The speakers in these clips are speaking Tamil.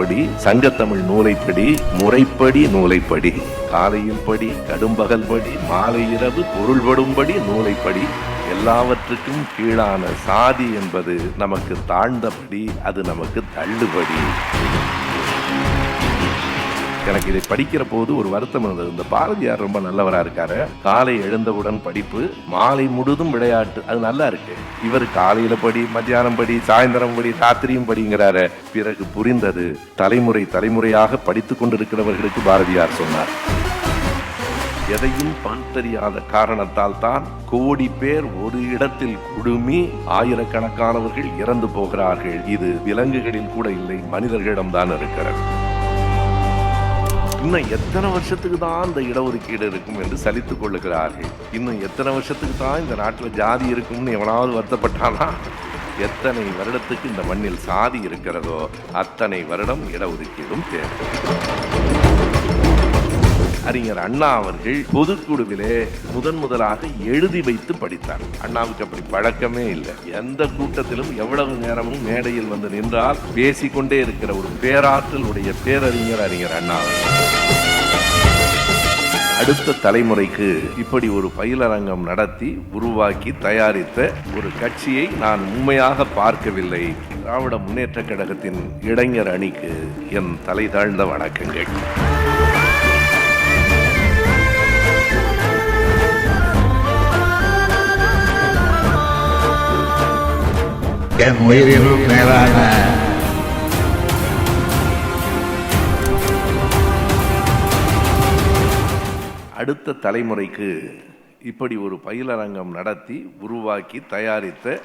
நூலைப்படி சங்கத்தமிழ் நூலைப்படி முறைப்படி நூலைப்படி காலையில் படி கடும்பகல் படி மாலை இரவு பொருள்படும்படி நூலைப்படி எல்லாவற்றுக்கும் கீழான சாதி என்பது நமக்கு தாழ்ந்தபடி அது நமக்கு தள்ளுபடி. எனக்கு இதை படிக்கிற போது ஒரு வருத்தம் இருந்தது. இந்த பாரதியார் ரொம்ப நல்லவராக இருக்காரு. காலை எழுந்தவுடன் படிப்பு மாலை முழுதும் விளையாட்டு. அது நல்லா இருக்கு. இவர் காலையில படி மத்தியானம் படி சாயந்தரம் படி ராத்திரியும் படிங்கிறாரு. பிறகு புரிந்தது தலைமுறை தலைமுறையாக படித்துக் கொண்டிருக்கிறவர்களுக்கு பாரதியார் சொன்னார். எதையும் பகுத்தறியாத காரணத்தால் தான் கோடி பேர் ஒரு இடத்தில் குழுமி ஆயிரக்கணக்கானவர்கள் இறந்து போகிறார்கள். இது விலங்குகளில் கூட இல்லை மனிதர்களிடம்தான் இருக்கிறது. இன்னும் எத்தனை வருஷத்துக்கு தான் இந்த இடஒதுக்கீடு இருக்கும் என்று சலித்துக் கொள்ளுகிறார்கள்? இன்னும் எத்தனை வருஷத்துக்கு தான் இந்த நாட்டில் ஜாதி இருக்கும்னு எவனாவது வருத்தப்பட்டானா? எத்தனை வருடத்துக்கு இந்த மண்ணில் சாதி இருக்கிறதோ அத்தனை வருடம் இடஒதுக்கீடும் தேவை. அறிஞர் அண்ணா அவர்கள் பொதுக்குழுவிலே முதன் முதலாக எழுதி வைத்து படித்தார். அண்ணாவுக்கு அப்படி பழக்கமே இல்லை. எந்த கூட்டத்திலும் எவ்வளவு நேரமும் மேடையில் வந்து நின்றால் பேசிக்கொண்டே இருக்கிற ஒரு பேராற்றல் உடைய பேரறிஞர் அறிஞர் அண்ணா அவர்கள். அடுத்த தலைமுறைக்கு இப்படி ஒரு பயிலரங்கம் நடத்தி உருவாக்கி தயாரித்த ஒரு கட்சியை நான் உண்மையாக பார்க்கவில்லை. திராவிட முன்னேற்ற கழகத்தின் இளைஞர் அணிக்கு என் தலை தாழ்ந்த வணக்கங்கள். என் உயிரினும் மேலான அடுத்த தலைமுறைக்கு இப்படி ஒரு பயிலரங்கம் நடத்தி உருவாக்கி தயாரித்த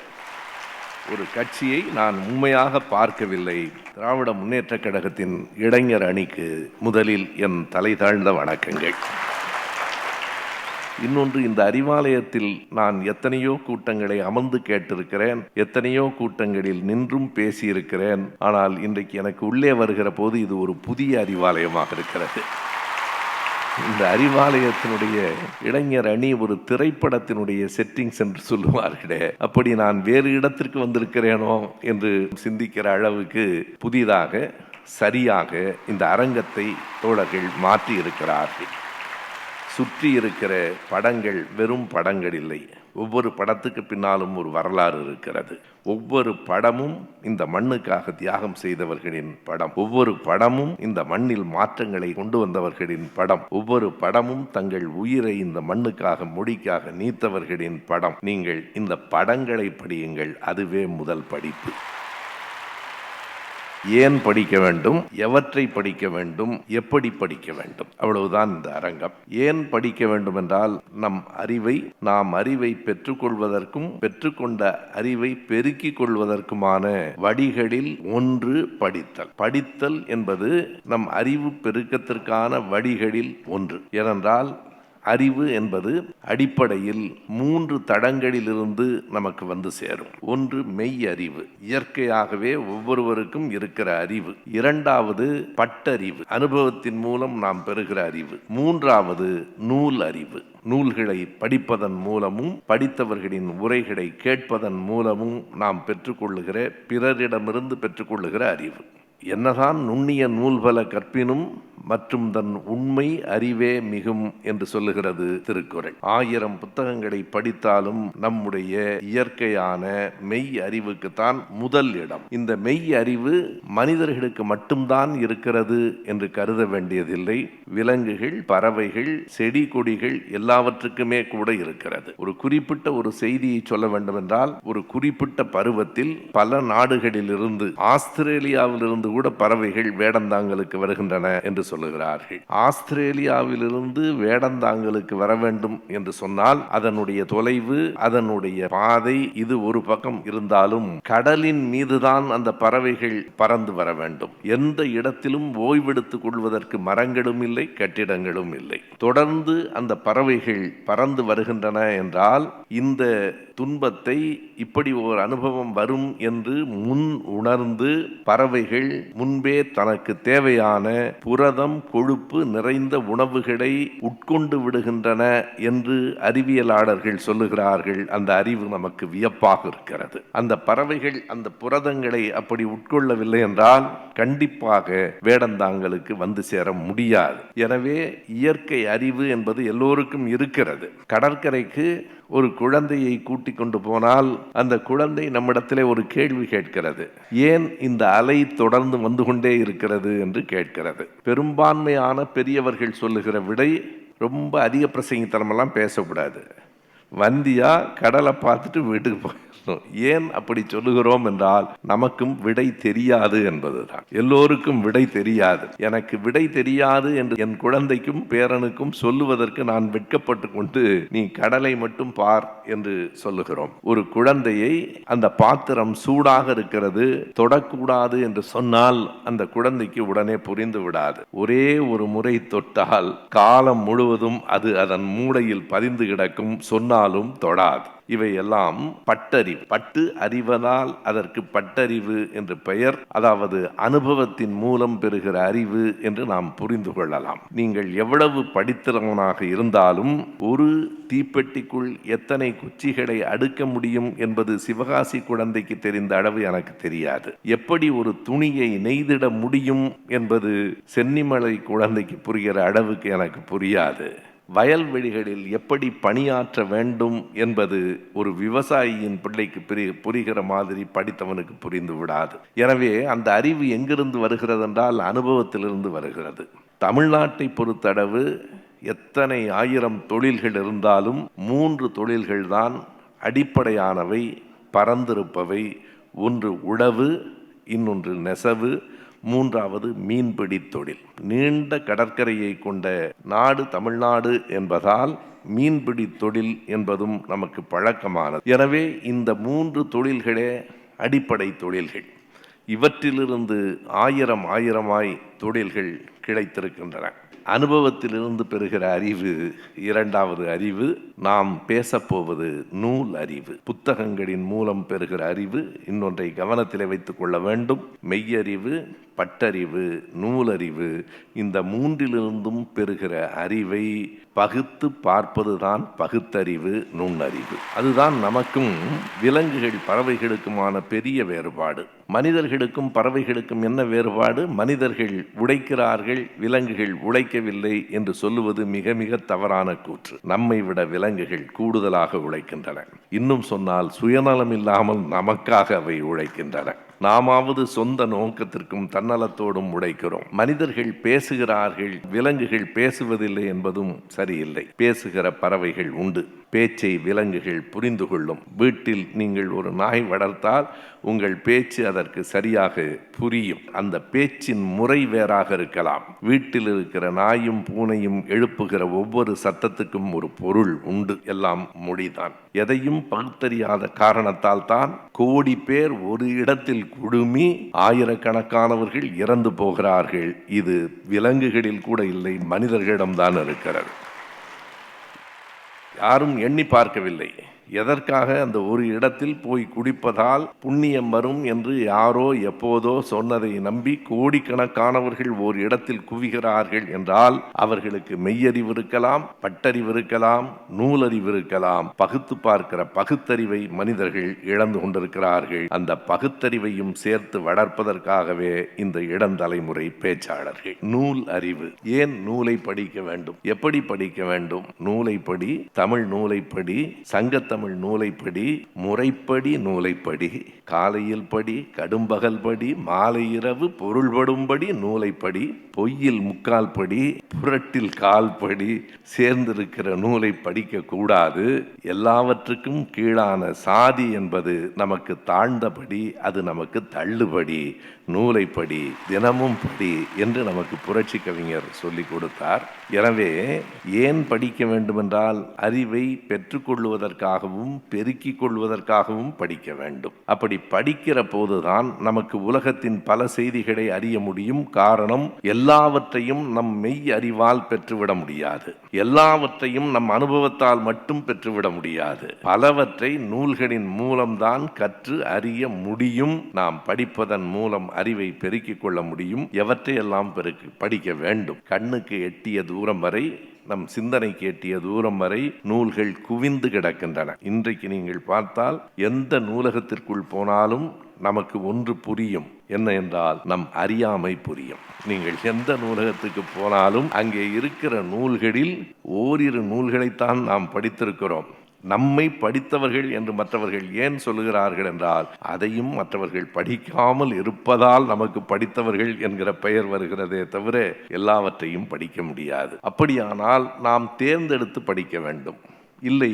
ஒரு கட்சியை நான் உண்மையாக பார்க்கவில்லை. திராவிட முன்னேற்ற கழகத்தின் இளைஞர் அணிக்கு முதலில் என் தலை தாழ்ந்த வணக்கங்கள். இன்னொன்று இந்த அறிவாலயத்தில் நான் எத்தனையோ கூட்டங்களை அமர்ந்து கேட்டிருக்கிறேன் எத்தனையோ கூட்டங்களில் நின்றும் பேசியிருக்கிறேன் ஆனால் இன்றைக்கு எனக்கு உள்ளே வருகிற போது இது ஒரு புதிய அறிவாலயமாக இருக்கிறது. இந்த அறிவாலயத்தினுடைய இளைஞர் அணி ஒரு திரைப்படத்தினுடைய செட்டிங்ஸ் என்று சொல்லுவார்களே அப்படி நான் வேறு இடத்திற்கு வந்திருக்கிறேனோ என்று சிந்திக்கிற அளவுக்கு புதிதாக சரியாக இந்த அரங்கத்தை தோழர்கள் மாற்றி இருக்கிறார்கள் சுற்றி இருக்கிற படங்கள் வெறும் படங்கள் இல்லை. ஒவ்வொரு படத்துக்கு பின்னாலும் ஒரு வரலாறு இருக்கிறது. ஒவ்வொரு படமும் இந்த மண்ணுக்காக தியாகம் செய்தவர்களின் படம். ஒவ்வொரு படமும் இந்த மண்ணில் மாற்றங்களை கொண்டு வந்தவர்களின் படம். ஒவ்வொரு படமும் தங்கள் உயிரை இந்த மண்ணுக்காக மொழிக்காக நீத்தவர்களின் படம். நீங்கள் இந்த படங்களை படியுங்கள். அதுவே முதல் படிப்பு. ஏன் படிக்க வேண்டும்? எவற்றை படிக்க வேண்டும்? எப்படி படிக்க வேண்டும்? அவ்வளவுதான் இந்த அரங்கம். ஏன் படிக்க வேண்டும் என்றால் நம் அறிவை நாம் அறிவை பெற்றுக்கொள்வதற்கும் பெற்றுக்கொண்ட அறிவை பெருக்கிக் கொள்வதற்குமான வழிகளில் ஒன்று படித்தல். படித்தல் என்பது நம் அறிவு பெருக்கத்திற்கான வழிகளில் ஒன்று. ஏனென்றால் அறிவு என்பது அடிப்படையில் மூன்று தடங்களிலிருந்து நமக்கு வந்து சேரும். ஒன்று மெய் அறிவு. இயற்கையாகவே ஒவ்வொருவருக்கும் இருக்கிற அறிவு. இரண்டாவது பட்டறிவு. அனுபவத்தின் மூலம் நாம் பெறுகிற அறிவு. மூன்றாவது நூல் அறிவு. நூல்களை படிப்பதன் மூலமும் படித்தவர்களின் உரைகளை கேட்பதன் மூலமும் நாம் பெற்றுக்கொள்ளுகிற பிறரிடமிருந்து பெற்றுக்கொள்ளுகிற அறிவு. என்னதான் நுண்ணிய நூல் பல கற்பினும் மற்றும் தன் உண்மை அறிவே மிகும் என்று சொல்லுகிறது திருக்குறள். ஆயிரம் புத்தகங்களை படித்தாலும் நம்முடைய இயற்கையான மெய் அறிவுக்குத்தான் முதல் இடம். இந்த மெய் அறிவு மனிதர்களுக்கு மட்டும்தான் இருக்கிறது என்று கருத வேண்டியதில்லை. விலங்குகள் பறவைகள் செடி கொடிகள் எல்லாவற்றுக்குமே கூட இருக்கிறது. ஒரு குறிப்பிட்ட ஒரு செய்தியை சொல்ல வேண்டும் என்றால் ஒரு குறிப்பிட்ட பருவத்தில் பல நாடுகளிலிருந்து ஆஸ்திரேலியாவிலிருந்து கூட பறவைகள் வேடந்தாங்கலுக்கு வருகின்றன என்று சொல்லுகிறார்கள். ஆஸ்திரேலியாவிலிருந்து வேடந்தாங்கலுக்கு வர வேண்டும் என்று சொன்னால் அதனுடைய தொலைவு அதனுடைய பாதை இது ஒரு பக்கம் இருந்தாலும் கடலின் மீதுதான் அந்த பறவைகள் பறந்து வர வேண்டும். எந்த இடத்திலும் ஓய்வெடுத்துக் கொள்வதற்கு மரங்களும் இல்லை கட்டிடங்களும் இல்லை. தொடர்ந்து அந்த பறவைகள் பறந்து வருகின்றன என்றால் இந்த துன்பத்தை இப்படி ஒரு அனுபவம் வரும் என்று முன் உணர்ந்து பறவைகள் முன்பே தனக்கு தேவையான புரதம் கொழுப்பு நிறைந்த உணவுகளை உட்கொண்டு விடுகின்றன என்று அறிவியலாளர்கள் சொல்லுகிறார்கள். அந்த அறிவு நமக்கு வியப்பாக இருக்கிறது. அந்த பறவைகள் அந்த புரதங்களை அப்படி உட்கொள்ளவில்லை என்றால் கண்டிப்பாக வேடந்தாங்களுக்கு வந்து சேர முடியாது. எனவே இயற்கை அறிவு என்பது எல்லோருக்கும் இருக்கிறது. கடற்கரைக்கு ஒரு குழந்தையை கூட்டி கொண்டு போனால் அந்த குழந்தை நம்மிடத்திலே ஒரு கேள்வி கேட்கிறது. ஏன் இந்த அலை தொடர்ந்து வந்து கொண்டே இருக்கிறது என்று கேட்கிறது. பெரும்பான்மையான பெரியவர்கள் சொல்லுகிற விடை ரொம்ப அதிக பிரசங்கித்தனமெல்லாம் பேசக்கூடாது. வந்தியா கடலை பார்த்துட்டு வீட்டுக்கு போயிடணும் ஏன் அப்படி சொல்லுகிறோம் என்றால் நமக்கும் விடை தெரியாது என்பதுதான். எல்லோருக்கும் விடை தெரியாது. எனக்கு விடை தெரியாது என்று என் குழந்தைக்கும் பேரனுக்கும் சொல்லுவதற்கு நான் வெட்கப்பட்டு கொண்டு நீ கடலை மட்டும் பார் என்று சொல்லுகிறோம். ஒரு குழந்தையை அந்த பாத்திரம் சூடாக இருக்கிறது தொடக்கூடாது என்று சொன்னால் அந்த குழந்தைக்கு உடனே புரிந்து விடாது. ஒரே ஒரு முறை தொட்டால் காலம் முழுவதும் அது அதன் மூளையில் பதிந்து கிடக்கும் சொன்னாலும் தொடாது. இவையெல்லாம் பட்டறிவு. பட்டு அறிவதால் அதற்கு பட்டறிவு என்று பெயர் அதாவது அனுபவத்தின் மூலம் பெறுகிற அறிவு என்று நாம் புரிந்து கொள்ளலாம். நீங்கள் எவ்வளவு படித்திறவனாக இருந்தாலும் ஒரு தீப்பெட்டிக்குள் எத்தனை குச்சிகளை அடுக்க முடியும் என்பது சிவகாசி குழந்தைக்கு தெரிந்த அளவு எனக்கு தெரியாது. எப்படி ஒரு துணியை நெய்திட முடியும் என்பது சென்னிமலை குழந்தைக்கு புரிகிற அளவுக்கு எனக்கு புரியாது. வயல்வெளிகளில் எப்படி பணியாற்ற வேண்டும் என்பது ஒரு விவசாயியின் பிள்ளைக்கு புரி புரிகிற மாதிரி படித்தவனுக்கு புரிந்து விடாது. எனவே அந்த அறிவு எங்கிருந்து வருகிறது என்றால் அனுபவத்திலிருந்து வருகிறது. தமிழ்நாட்டை பொறுத்தளவு எத்தனை ஆயிரம் தொழில்கள் இருந்தாலும் மூன்று தொழில்கள் தான் அடிப்படையானவை பரந்திருப்பவை. ஒன்று உழவு இன்னொன்று நெசவு. மூன்றாவது மீன்பிடி தொழில். நீண்ட கடற்கரையை கொண்ட நாடு தமிழ்நாடு என்பதால் மீன்பிடி தொழில் என்பதும் நமக்கு பழக்கமானது. எனவே இந்த மூன்று தொழில்களே அடிப்படை தொழில்கள். இவற்றிலிருந்து ஆயிரம் ஆயிரமாய் தொழில்கள் கிடைத்திருக்கின்றன. அனுபவத்திலிருந்து பெறுகிற அறிவு இரண்டாவது அறிவு நாம் பேசப்போவது நூல் அறிவு. புத்தகங்களின் மூலம் பெறுகிற அறிவு இன்னொன்றை கவனத்தில் வைத்துக் கொள்ள வேண்டும். மெய்யறிவு பட்டறிவு நூலறிவு இந்த மூன்றிலிருந்தும் பெறுகிற அறிவை பகுத்து பார்ப்பதுதான் பகுத்தறிவு நுண்ணறிவு. அதுதான் நமக்கும் விலங்குகள் பறவைகளுக்குமான பெரிய வேறுபாடு. மனிதர்களுக்கும் பறவைகளுக்கும் என்ன வேறுபாடு? மனிதர்கள் உழைக்கிறார்கள் விலங்குகள் உழைக்கவில்லை என்று சொல்லுவது மிக மிக தவறான கூற்று. நம்மை விட விலங்குகள் கூடுதலாக உழைக்கின்றன. இன்னும் சொன்னால் சுயநலம் இல்லாமல் நமக்காக அவை உழைக்கின்றன. நாமாவது சொந்த நோக்கத்திற்கும் தன்னலத்தோடும் உடைக்கிறோம். மனிதர்கள் பேசுகிறார்கள் விலங்குகள் பேசுவதில்லை என்பதும் சரியில்லை. பேசுகிற பறவைகள் உண்டு. பேச்சை விலங்குகள் புரிந்து கொள்ளும். வீட்டில் நீங்கள் ஒரு நாய் வளர்த்தால் உங்கள் பேச்சு அதற்கு சரியாக புரியும். அந்த பேச்சின் முறை வேறாக இருக்கலாம். வீட்டில் இருக்கிற நாயும் பூனையும் எழுப்புகிற ஒவ்வொரு சத்தத்துக்கும் ஒரு பொருள் உண்டு. எல்லாம் மொழிதான். எதையும் பகுத்தறியாத காரணத்தால் தான் கோடி பேர் ஒரு இடத்தில் குழுமி ஆயிரக்கணக்கானவர்கள் இறந்து போகிறார்கள். இது விலங்குகளில் கூட இல்லை மனிதர்களிடம்தான் இருக்கிறது. யாரும் எண்ணி பார்க்கவில்லை. எதற்காக அந்த ஒரு இடத்தில் போய் குடிப்பதால் புண்ணியம் வரும் என்று யாரோ எப்போதோ சொன்னதை நம்பி கோடிக்கணக்கானவர்கள் ஓர் இடத்தில் குவிகிறார்கள் என்றால் அவர்களுக்கு மெய்யறிவு இருக்கலாம் பட்டறிவு இருக்கலாம் நூலறிவு இருக்கலாம். பகுத்து பார்க்கிற பகுத்தறிவை மனிதர்கள் இழந்து கொண்டிருக்கிறார்கள். அந்த பகுத்தறிவையும் சேர்த்து வளர்ப்பதற்காகவே இந்த இளந்தலைமுறை பேச்சாளர்கள். நூல் அறிவு. ஏன் நூலை படிக்க வேண்டும்? எப்படி படிக்க வேண்டும்? நூலை படி தமிழ் நூலை படி தமிழ் நூலைப்படி முறைப்படி நூலைப்படி காலையில் படி கடும்பகல் படி மாலை இரவு பொருள்படும்படி நூலைப்படி பொய்யில் முக்கால் படி புரட்டில் கால் படி சேர்ந்திருக்கிற நூலை படிக்க கூடாது. எல்லாவற்றுக்கும் கீழான சாதி என்பது நமக்கு தாழ்ந்தபடி அது நமக்கு தள்ளுபடி. நூலை படி தினமும் படி என்று நமக்கு புரட்சி கவிஞர் சொல்லிக் கொடுத்தார். எனவே ஏன் படிக்க வேண்டுமென்றால் அறிவை பெற்றுக்கொள்வதற்காகவும் பெருக்கிக் கொள்வதற்காகவும் படிக்க வேண்டும். அப்படி படிக்கிற போதுதான் நமக்கு உலகத்தின் பல செய்திகளை அறிய முடியும். காரணம் எல்லாவற்றையும் நம் மெய் அறிவால் பெற்றுவிட முடியாது. எல்லாவற்றையும் நம் அனுபவத்தால் மட்டும் பெற்றுவிட முடியாது. பலவற்றை நூல்களின் மூலம்தான் கற்று அறிய முடியும். நாம் படிப்பதன் மூலம் அறிவை பெருக்கிக் கொள்ள முடியும். எவற்றையெல்லாம் பெருக்கு படிக்க வேண்டும். கண்ணுக்கு எட்டிய தூரம் வரை நம் சிந்தனைக்கு எட்டிய தூரம் வரை நூல்கள் குவிந்து கிடக்கின்றன. இன்றைக்கு நீங்கள் பார்த்தால் எந்த நூலகத்திற்குள் போனாலும் நமக்கு ஒன்று புரியும். என்ன என்றால் நம் அறியாமை புரியும். நீங்கள் எந்த நூலகத்துக்கு போனாலும் அங்கே இருக்கிற நூல்களில் ஓரிரு நூல்களைத்தான் நாம் படித்திருக்கிறோம். நம்மை படித்தவர்கள் என்று மற்றவர்கள் ஏன் சொல்லுகிறார்கள் என்றால் அதையும் மற்றவர்கள் படிக்காமல் இருப்பதால் நமக்கு படித்தவர்கள் என்கிற பெயர் வருகிறதே தவிர எல்லாவற்றையும் படிக்க முடியாது. அப்படியானால் நாம் தேர்ந்தெடுத்து படிக்க வேண்டும். இல்லை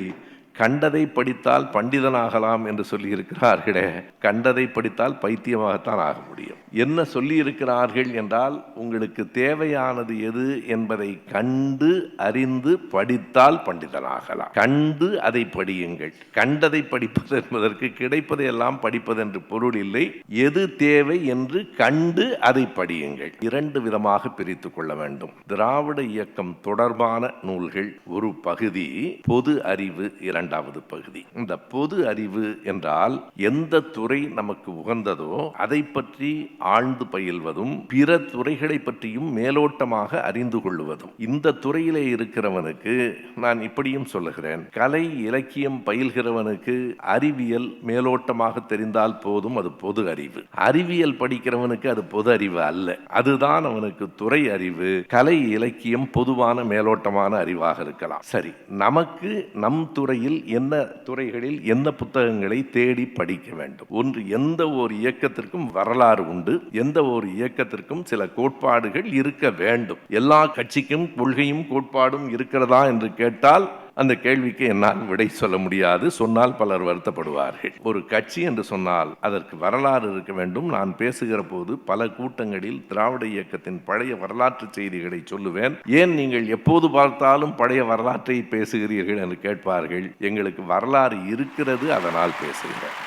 கண்டதை படித்தால் பண்டிதனாகலாம் என்று சொல்லியிருக்கிறார்களே கண்டதை படித்தால் பைத்தியமாகத்தான் ஆக முடியும். என்ன சொல்லியிருக்கிறார்கள் என்றால் உங்களுக்கு தேவையானது எது என்பதை கண்டு அறிந்து படித்தால் பண்டிதனாகலாம். கண்டு அதை படியுங்கள். கண்டதை படிப்பது என்பதற்கு கிடைப்பதை எல்லாம் படிப்பது என்று பொருள் இல்லை. எது தேவை என்று கண்டு அதை படியுங்கள். இரண்டு விதமாக பிரித்து கொள்ள வேண்டும். திராவிட இயக்கம் தொடர்பான நூல்கள் ஒரு பகுதி பொது அறிவு இரண்டு இரண்டாவது பகுதி. இந்த பொது அறிவு என்றால் எந்த துறை நமக்கு உகந்ததோ அதை பற்றி ஆழ்ந்து பயில்வதும் பிற துறைகளை பற்றியும் மேலோட்டமாக அறிந்து கொள்வதும். இந்த துறையிலே இருக்கிறவனுக்கு நான் இப்படியும் சொல்லுகிறேன். கலை இலக்கியம் பயில்கிறவனுக்கு அறிவியல் மேலோட்டமாக தெரிந்தால் போதும் அது பொது அறிவு. அறிவியல் படிக்கிறவனுக்கு அது பொது அறிவு அல்ல. அதுதான் அவனுக்கு துறை அறிவு. கலை இலக்கியம் பொதுவான மேலோட்டமான அறிவாக இருக்கலாம். சரி நமக்கு நம் துறையில் என்ன துறைகளில் என்ன புத்தகங்களை தேடி படிக்க வேண்டும்? ஒன்று எந்த ஒரு இயக்கத்திற்கும் வரலாறு உண்டு. எந்த ஒரு இயக்கத்திற்கும் சில கோட்பாடுகள் இருக்க வேண்டும். எல்லா கட்சிக்கும் கொள்கையும் கோட்பாடும் இருக்கிறதா என்று கேட்டால் அந்த கேள்விக்கு என்னால் விடை சொல்ல முடியாது. சொன்னால் பலர் வருத்தப்படுவார்கள். ஒரு கட்சி என்று சொன்னால் அதற்கு வரலாறு இருக்க வேண்டும். நான் பேசுகிற போது பல கூட்டங்களில் திராவிட இயக்கத்தின் பழைய வரலாற்று செய்திகளை சொல்லுவேன். ஏன் நீங்கள் எப்போது பார்த்தாலும் பழைய வரலாற்றை பேசுகிறீர்கள் என்று கேட்பார்கள். எங்களுக்கு வரலாறு இருக்கிறது அதனால் பேசுகிறேன்.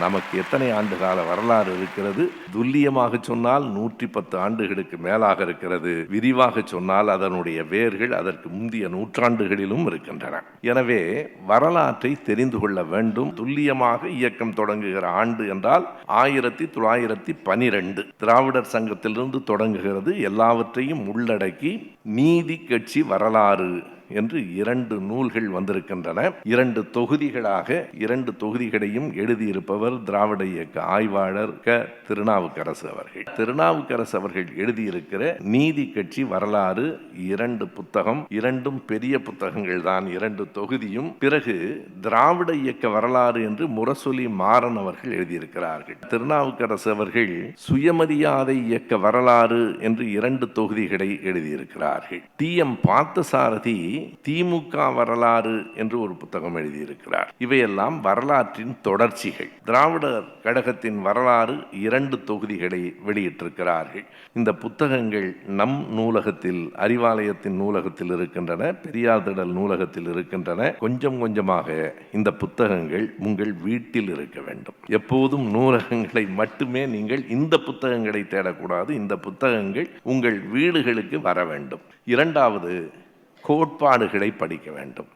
நமக்கு எத்தனை ஆண்டு கால வரலாறு இருக்கிறது? துல்லியமாக சொன்னால் நூற்றி பத்து ஆண்டுகளுக்கு மேலாக இருக்கிறது. விரிவாக சொன்னால் அதனுடைய வேர்கள் அதற்கு முந்தைய நூற்றாண்டுகளிலும் இருக்கின்றன. எனவே வரலாற்றை தெரிந்து கொள்ள வேண்டும். துல்லியமாக இயக்கம் தொடங்குகிற ஆண்டு என்றால் ஆயிரத்தி தொள்ளாயிரத்தி பனிரெண்டு. திராவிடர் சங்கத்திலிருந்து தொடங்குகிறது. எல்லாவற்றையும் உள்ளடக்கி நீதி கட்சி வரலாறு. என்று இரண்டு நூல்கள் வந்திருக்கின்றன. இரண்டு தொகுதிகளாக இரண்டு தொகுதிகளையும் எழுதியிருப்பவர் திராவிட இயக்க ஆய்வாளர் க. திருநாவுக்கரசு அவர்கள். திருநாவுக்கரசு அவர்கள் எழுதியிருக்கிற நீதி கட்சி வரலாறு இரண்டு புத்தகம் இரண்டும் பெரிய புத்தகங்கள் தான். இரண்டு தொகுதியும் பிறகு திராவிட இயக்க வரலாறு என்று முரசொலி மாறன் அவர்கள் எழுதியிருக்கிறார்கள். திருநாவுக்கரசு அவர்கள் சுயமரியாதை இயக்க வரலாறு என்று இரண்டு தொகுதிகளை எழுதியிருக்கிறார்கள். டி. எம். பார்த்தசாரதி திமுக வரலாறு என்று ஒரு புத்தகம் எழுதியிருக்கிறார். இவையெல்லாம் வரலாற்றின் தொடர்ச்சிகள். திராவிடர் கழகத்தின் வரலாறு இரண்டு தொகுதிகளை வெளியிட்டிருக்கிறார்கள். இந்த புத்தகங்கள் நம் நூலகத்தில் அறிவாலயத்தின் நூலகத்தில் இருக்கின்றன பெரியார் திடல் நூலகத்தில் இருக்கின்றன. கொஞ்சம் கொஞ்சமாக இந்த புத்தகங்கள் உங்கள் வீட்டில் இருக்க வேண்டும். எப்போதும் நூலகங்களை மட்டுமே நீங்கள் இந்த புத்தகங்களை தேடக்கூடாது. இந்த புத்தகங்கள் உங்கள் வீடுகளுக்கு வர வேண்டும். இரண்டாவது கோட்பாடுகளை படிக்க வேண்டும்.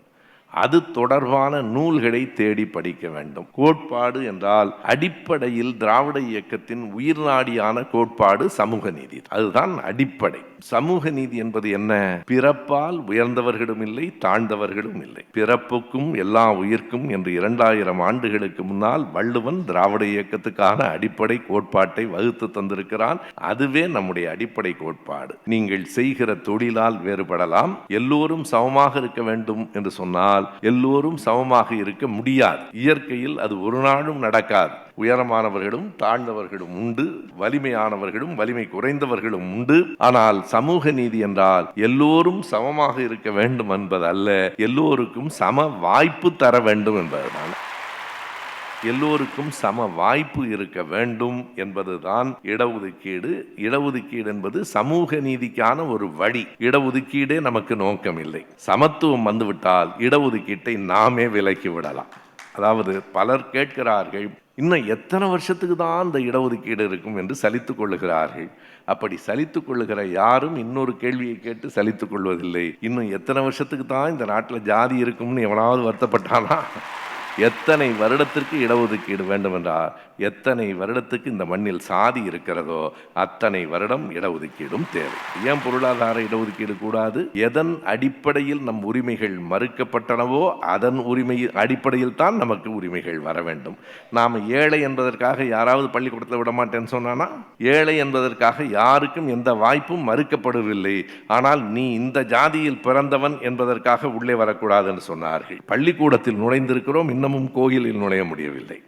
அது தொடர்பான நூல்களை தேடி படிக்க வேண்டும். கோட்பாடு என்றால் அடிப்படையில் திராவிட இயக்கத்தின் உயிர்நாடியான கோட்பாடு சமூக நீதி. அதுதான் அடிப்படை. சமூக நீதி என்பது என்ன? பிறப்பால் உயர்ந்தவர்களும் இல்லை தாழ்ந்தவர்களும் இல்லை. பிறப்புக்கும் எல்லா உயிர்க்கும் என்று இரண்டாயிரம் ஆண்டுகளுக்கு முன்னால் வள்ளுவன் திராவிட இயக்கத்துக்கான அடிப்படை கோட்பாட்டை வகுத்து தந்திருக்கிறான். அதுவே நம்முடைய அடிப்படை கோட்பாடு. நீங்கள் செய்கிற தொழிலால் வேறுபடலாம். எல்லோரும் சமமாக இருக்க வேண்டும் என்று சொன்னால் எல்லோரும் சமமாக இருக்க முடியாது. இயற்கையில் அது ஒரு நாளும் நடக்காது. உயரமானவர்களும் தாழ்ந்தவர்களும் உண்டு வலிமையானவர்களும் வலிமை குறைந்தவர்களும் உண்டு. ஆனால் சமூக நீதி என்றால் எல்லோரும் சமமாக இருக்க வேண்டும் என்பது அல்ல எல்லோருக்கும் சம வாய்ப்பு தர வேண்டும் என்பதுதான். எல்லோருக்கும் சம வாய்ப்பு இருக்க வேண்டும் என்பதுதான் இடஒதுக்கீடு. இடஒதுக்கீடு என்பது சமூக நீதிக்கான ஒரு வழி. இடஒதுக்கீடே நமக்கு நோக்கம் இல்லை சமத்துவம் வந்துவிட்டால் இடஒதுக்கீட்டை நாமே விலக்கி விடலாம். அதாவது பலர் கேட்கிறார்கள் இன்னும் எத்தனை வருஷத்துக்கு தான் இந்த இடஒதுக்கீடு இருக்கும்? என்று சலித்துக் கொள்ளுகிறார்கள். அப்படி சலித்துக் கொள்ளுகிற யாரும் இன்னொரு கேள்வியை கேட்டு சலித்துக் கொள்வதில்லை. இன்னும் எத்தனை வருஷத்துக்கு தான் இந்த நாட்டில் ஜாதி இருக்கும்னு எவனாவது வருத்தப்பட்டானா? எத்தனை வருடத்திற்கு இடஒதுக்கீடு வேண்டும் என்றால் எத்தனை வருடத்துக்கு இந்த மண்ணில் சாதி இருக்கிறதோ அத்தனை வருடம் இடஒதுக்கீடும் தேவை. ஏன் பொருளாதார இடஒதுக்கீடு கூடாது? எதன் அடிப்படையில் நம் உரிமைகள் மறுக்கப்பட்டனவோ அதன் உரிமை அடிப்படையில் தான் நமக்கு உரிமைகள் வர வேண்டும். நாம் ஏழை என்பதற்காக யாராவது பள்ளிக்கூடத்தில் விட மாட்டேன்னு சொன்னானா? ஏழை என்பதற்காக யாருக்கும் எந்த வாய்ப்பும் மறுக்கப்படவில்லை. ஆனால் நீ இந்த ஜாதியில் பிறந்தவன் என்பதற்காக உள்ளே வரக்கூடாதுன்னு சொன்னார்கள். பள்ளிக்கூடத்தில் நுழைந்திருக்கிறோம் இன்னமும் கோயிலில் நுழைய முடியவில்லை.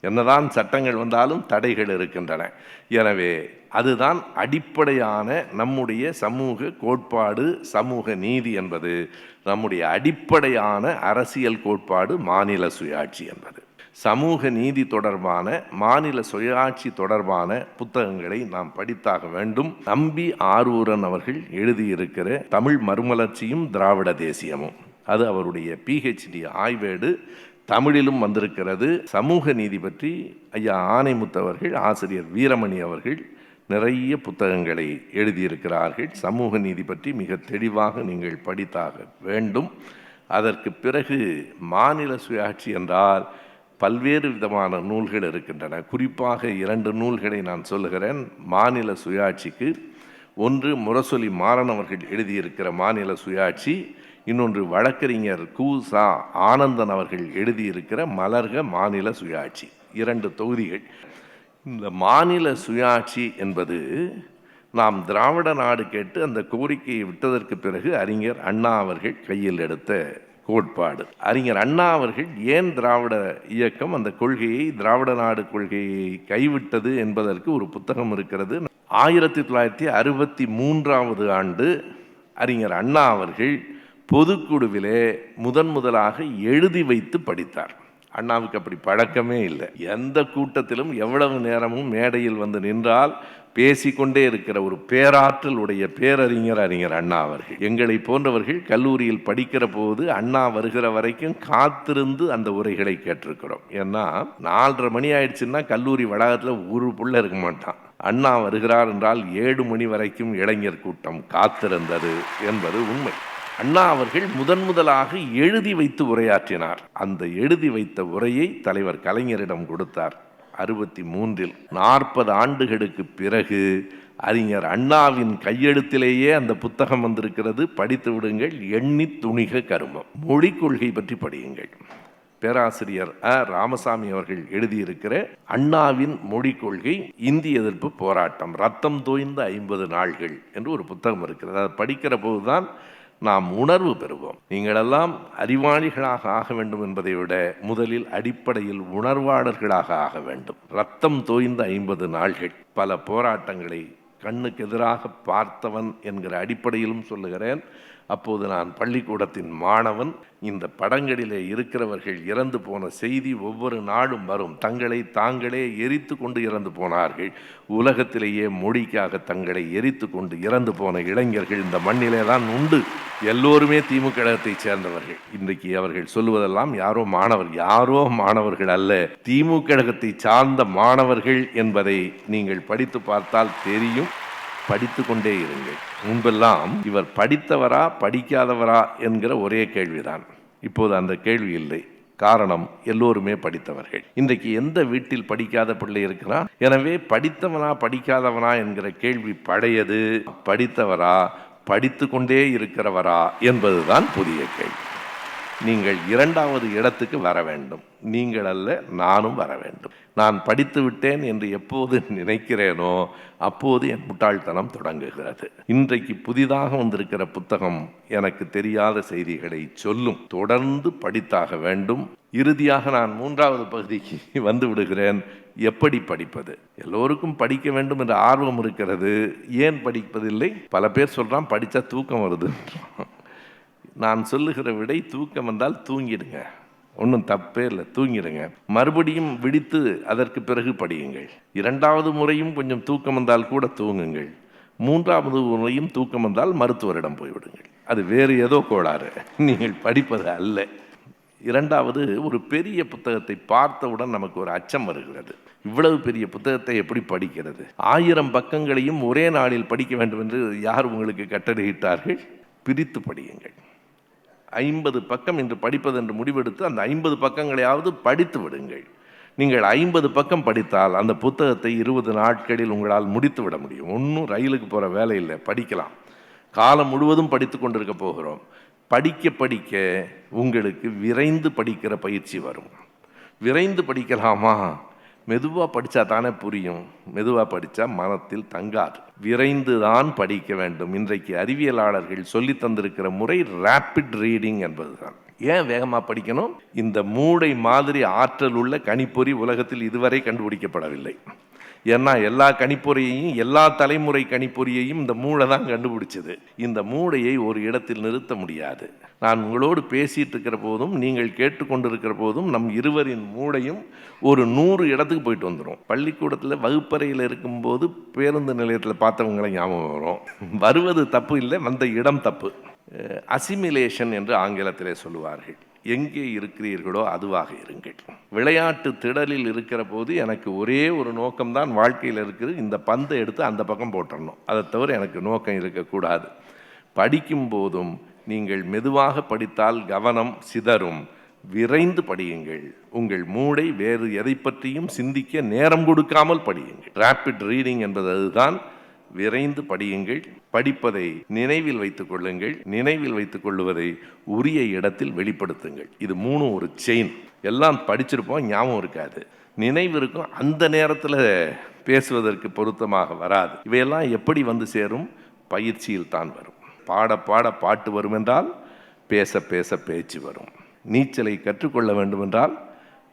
என்னதான் சட்டங்கள் வந்தாலும் தடைகள் இருக்கின்றன. எனவே அதுதான் அடிப்படையான நம்முடைய சமூக கோட்பாடு சமூக நீதி என்பது. நம்முடைய அடிப்படையான அரசியல் கோட்பாடு மாநில சுயாட்சி என்பது. சமூக நீதி தொடர்பான மாநில சுயாட்சி தொடர்பான புத்தகங்களை நாம் படித்தாக வேண்டும். நம்பி ஆரூரன் அவர்கள் எழுதியிருக்கிற தமிழ் மறுமலர்ச்சியும் திராவிட தேசியமும். அது அவருடைய பிஹெச்டி ஆய்வேடு. தமிழிலும் வந்திருக்கிறது. சமூக நீதி பற்றி ஐயா ஆனைமுத்தவர்கள் ஆசிரியர் வீரமணி அவர்கள் நிறைய புத்தகங்களை எழுதியிருக்கிறார்கள். சமூக நீதி பற்றி மிக தெளிவாக நீங்கள் படித்தாக வேண்டும். அதற்கு பிறகு மாநில சுயாட்சி என்றால் பல்வேறு விதமான நூல்கள் இருக்கின்றன. குறிப்பாக இரண்டு நூல்களை நான் சொல்லுகிறேன். மாநில சுயாட்சிக்கு ஒன்று முரசொலி மாறன் அவர்கள் எழுதியிருக்கிற மாநில சுயாட்சி இன்னொன்று வழக்கறிஞர் கு. சா. ஆனந்தன் அவர்கள் எழுதியிருக்கிற மலர்க மாநில சுயாட்சி. இரண்டு தொகுதிகள். இந்த மாநில சுயாட்சி என்பது நாம் திராவிட நாடு கேட்டு அந்த கோரிக்கையை விட்டதற்கு பிறகு அறிஞர் அண்ணா அவர்கள் கையில் எடுத்த கோட்பாடு. அறிஞர் அண்ணா அவர்கள் ஏன் திராவிட இயக்கம் அந்த கொள்கையை திராவிட நாடு கொள்கையை கைவிட்டது என்பதற்கு ஒரு புத்தகம் இருக்கிறது. ஆயிரத்தி தொள்ளாயிரத்தி அறுபத்தி மூன்றாவது ஆண்டு அறிஞர் அண்ணா அவர்கள் பொதுக்குழுவிலே முதன் முதலாக எழுதி வைத்து படித்தார். அண்ணாவுக்கு அப்படி பழக்கமே இல்லை. எந்த கூட்டத்திலும் எவ்வளவு நேரமும் மேடையில் வந்து நின்றால் பேசிக்கொண்டே இருக்கிற ஒரு பேராற்றல் உடைய பேரறிஞர் அறிஞர் அண்ணா அவர்கள். எங்களை போன்றவர்கள் கல்லூரியில் படிக்கிற போது அண்ணா வருகிற வரைக்கும் காத்திருந்து அந்த உரைகளை கேட்டிருக்கிறோம். ஏன்னா நாலரை மணி ஆயிடுச்சுன்னா கல்லூரி வளாகத்தில் ஒரு புள்ள இருக்க மாட்டான். அண்ணா வருகிறார் என்றால் ஏழு மணி வரைக்கும் இளைஞர் கூட்டம் காத்திருந்தது என்பது உண்மை. அண்ணா அவர்கள் முதன் முதலாக எழுதி வைத்து உரையாற்றினார். அந்த எழுதி வைத்த உரையை தலைவர் கலைஞரிடம் கொடுத்தார். அறுபத்தி மூன்றில் நாற்பது ஆண்டுகளுக்கு பிறகு அறிஞர் அண்ணாவின் கையெழுத்திலேயே அந்த புத்தகம் வந்திருக்கிறது. படித்து விடுங்கள். எண்ணி துணிக கருமம். மொழி கொள்கை பற்றி படியுங்கள். பேராசிரியர் அ. ராமசாமி அவர்கள் எழுதியிருக்கிற அண்ணாவின் மொழி கொள்கை இந்தி எதிர்ப்பு போராட்டம் ரத்தம் தோய்ந்த ஐம்பது நாள்கள் என்று ஒரு புத்தகம் இருக்கிறது. அதை படிக்கிற போதுதான் நாம் உணர்வு பெறுவோம். நீங்களெல்லாம் அறிவாளிகளாக ஆக வேண்டும் என்பதை விட முதலில் அடிப்படையில் உணர்வாளர்களாக ஆக வேண்டும். ரத்தம் தோய்ந்த ஐம்பது நாள்கள். பல போராட்டங்களை கண்ணுக்கு எதிராக பார்த்தவன் என்கிற அடிப்படையிலும் சொல்லுகிறேன். அப்போது நான் பள்ளிக்கூடத்தின் மாணவன். இந்த படங்களிலே இருக்கிறவர்கள் இறந்து போன செய்தி ஒவ்வொரு நாளும் வரும். தங்களை தாங்களே எரித்து கொண்டு இறந்து போனார்கள். உலகத்திலேயே மொழிக்காக தங்களை எரித்து கொண்டு இறந்து போன இளைஞர்கள் இந்த மண்ணிலே தான் உண்டு. எல்லோருமே திமுக கழகத்தைச் சேர்ந்தவர்கள். இன்றைக்கு அவர்கள் சொல்லுவதெல்லாம் யாரோ மாணவர் யாரோ மாணவர்கள் அல்ல. திமுக கழகத்தை சார்ந்த மாணவர்கள் என்பதை நீங்கள் படித்து பார்த்தால் தெரியும். படித்து கொண்டே இருங்கள். முன்பெல்லாம் இவர் படித்தவரா படிக்காதவரா என்கிற ஒரே கேள்விதான். இப்போது அந்த கேள்வி இல்லை. காரணம் எல்லோருமே படித்தவர்கள். இன்றைக்கு எந்த வீட்டில் படிக்காத பிள்ளை இருக்கிறான்? எனவே படித்தவனா படிக்காதவனா என்கிற கேள்வி பழையது படித்தவரா படித்து கொண்டே இருக்கிறவரா என்பதுதான் புதிய கேள்வி. நீங்கள் இரண்டாவது இடத்துக்கு வர வேண்டும். நீங்கள் அல்ல நானும் வர வேண்டும். நான் படித்து விட்டேன் என்று எப்போது நினைக்கிறேனோ அப்போது என் முட்டாள்தனம் தொடங்குகிறது. இன்றைக்கு புதிதாக வந்திருக்கிற புத்தகம் எனக்கு தெரியாத செய்திகளை சொல்லும். தொடர்ந்து படித்தாக வேண்டும். இறுதியாக நான் மூன்றாவது பகுதிக்கு வந்து விடுகிறேன். எப்படி படிப்பது? எல்லோருக்கும் படிக்க வேண்டும் என்ற ஆர்வம் இருக்கிறது. ஏன் படிப்பதில்லை? பல பேர் சொல்கிறான் படித்தா தூக்கம் வருது நான் சொல்லுகிற விடை தூக்கம் வந்தால் தூங்கிடுங்க. ஒன்றும் தப்பே இல்லை தூங்கிடுங்க. மறுபடியும் விடித்து அதற்கு பிறகு படியுங்கள். இரண்டாவது முறையும் கொஞ்சம் தூக்கம் வந்தால் கூட தூங்குங்கள். மூன்றாவது முறையும் தூக்கம் வந்தால் மருத்துவரிடம் போய்விடுங்கள். அது வேறு ஏதோ கோளாறு. நீங்கள் படிப்பது அல்ல. இரண்டாவது ஒரு பெரிய புத்தகத்தை பார்த்தவுடன் நமக்கு ஒரு அச்சம் வருகிறது. இவ்வளவு பெரிய புத்தகத்தை எப்படி படிக்கிறது? ஆயிரம் பக்கங்களையும் ஒரே நாளில் படிக்க வேண்டும் என்று யார் உங்களுக்கு கட்டளையிட்டார்கள்? பிரித்து படியுங்கள். ஐம்பது பக்கம் என்று படிப்பது என்று முடிவெடுத்து அந்த ஐம்பது பக்கங்களையாவது படித்து விடுங்கள். நீங்கள் ஐம்பது பக்கம் படித்தால் அந்த புத்தகத்தை இருபது நாட்களில் உங்களால் முடித்து விட முடியும். ஒன்றும் ரயிலுக்கு போகிற வேலை இல்லை. படிக்கலாம். காலம் முழுவதும் படித்து கொண்டிருக்க போகிறோம். படிக்க படிக்க உங்களுக்கு விரைந்து படிக்கிற பயிற்சி வரும். விரைந்து படிக்கலாமா? மெதுவாக படித்தா தானே புரியும். மெதுவாக படித்தா மனத்தில் தங்காது. விரைந்து தான் படிக்க வேண்டும். இன்றைக்கு அறிவியலாளர்கள் சொல்லி தந்திருக்கிற முறை ரேப்பிட் ரீடிங் என்பதுதான். ஏன் வேகமாக படிக்கணும்? இந்த மூளை மாதிரி ஆற்றல் உள்ள கணிப்பொறி உலகத்தில் இதுவரை கண்டுபிடிக்கப்படவில்லை. ஏன்னா எல்லா கணிப்பொறியையும் எல்லா தலைமுறை கணிப்பொறியையும் இந்த மூளை தான் கண்டுபிடிச்சது. இந்த மூளையை ஒரு இடத்தில் நிறுத்த முடியாது. நான் உங்களோடு பேசிகிட்டு இருக்கிற போதும் நீங்கள் கேட்டுக்கொண்டிருக்கிற போதும் நம் இருவரின் மூளையும் ஒரு நூறு இடத்துக்கு போயிட்டு வந்துடும் பள்ளிக்கூடத்தில் வகுப்பறையில் இருக்கும்போது பேருந்து நிலையத்தில் பார்த்தவங்களை ஞாபகம் வரும். வருவது தப்பு இல்லை வந்த இடம் தப்பு. அசிமிலேஷன் என்று ஆங்கிலத்திலே சொல்லுவார்கள். எங்கே இருக்கிறீர்களோ அதுவாக இருங்கள். விளையாட்டு திடலில் இருக்கிற போது எனக்கு ஒரே ஒரு நோக்கம்தான் வாழ்க்கையில் இருக்குது. இந்த பந்தை எடுத்து அந்த பக்கம் போட்டுடணும் அதை தவிர எனக்கு நோக்கம் இருக்கக்கூடாது. படிக்கும் போதும் நீங்கள் மெதுவாக படித்தால் கவனம் சிதறும். விரைந்து படியுங்கள். உங்கள் மூளை வேறு எதை பற்றியும் சிந்திக்க நேரம் கொடுக்காமல் படியுங்கள். ரேப்பிட் ரீடிங் என்பது அதுதான். விரைந்து படியுங்கள் படிப்பதை நினைவில் வைத்துக் கொள்ளுங்கள் நினைவில் வைத்துக் கொள்வதை உரிய இடத்தில் வெளிப்படுத்துங்கள். இது மூணும் ஒரு செயின் எல்லாம் படிச்சிருப்போம் ஞாபகம் இருக்காது. நினைவு இருக்கும் அந்த நேரத்தில் பேசுவதற்கு பொருத்தமாக வராது. இவையெல்லாம் எப்படி வந்து சேரும்? பயிற்சியில் தான் வரும். பாட பாட பாட்டு வரும் என்றால் பேச பேச பேச்சு வரும். நீச்சலை கற்றுக்கொள்ள வேண்டுமென்றால்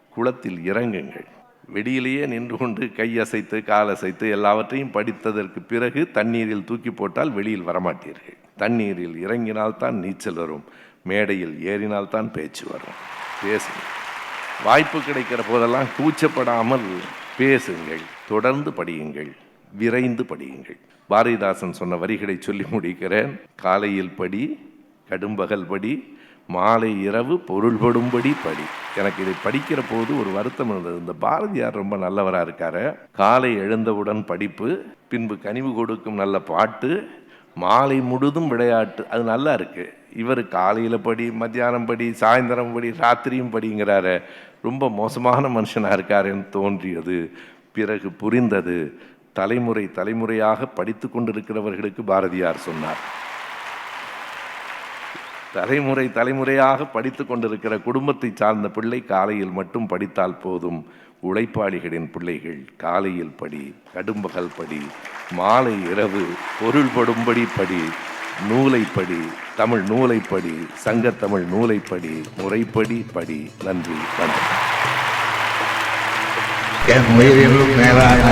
குளத்தில் இறங்குங்கள். வெளியிலேயே நின்று கொண்டு கை அசைத்து கால் அசைத்து எல்லாவற்றையும் படித்ததற்கு பிறகு தண்ணீரில் தூக்கி போட்டால் வெளியில் வரமாட்டீர்கள். தண்ணீரில் இறங்கினால் தான் நீச்சல் வரும். மேடையில் ஏறினால் தான் பேச்சு வரும். பேசுங்கள் வாய்ப்பு கிடைக்கிற போதெல்லாம் கூச்சப்படாமல் பேசுங்கள். தொடர்ந்து படியுங்கள். விரைந்து படியுங்கள். பாரதிதாசன் சொன்ன வரிகளை சொல்லி முடிக்கிறேன். காலையில் படி கடும்பகல் படி மாலை இரவு பொருள்படும்படி படி. எனக்கு இதை படிக்கிற போது ஒரு வருத்தம் இருந்தது. இந்த பாரதியார் ரொம்ப நல்லவராக இருக்காரு. காலை எழுந்தவுடன் படிப்பு பின்பு கனிவு கொடுக்கும் நல்ல பாட்டு மாலை முழுதும் விளையாட்டு. அது நல்லா இருக்கு. இவர் காலையில் படி மத்தியானம் படி சாயந்தரம் படி ராத்திரியும் படிங்கிறாரு. ரொம்ப மோசமான மனுஷனாக இருக்காருன்னு தோன்றியது. பிறகு புரிந்தது. தலைமுறை தலைமுறையாக படித்து கொண்டிருக்கிறவர்களுக்கு பாரதியார் சொன்னார். தலைமுறை தலைமுறையாக படித்து கொண்டிருக்கிற குடும்பத்தை சார்ந்த பிள்ளை காலையில் மட்டும் படித்தால் போதும். உழைப்பாளிகளின் பிள்ளைகள் காலையில் படி கடும்பகல் படி மாலை இரவு பொருள்படும்படி படி நூலைப்படி தமிழ் நூலைப்படி சங்கத்தமிழ் நூலைப்படி முறைப்படி படி. நன்றி நன்றி என் உயிரிலும் மேலான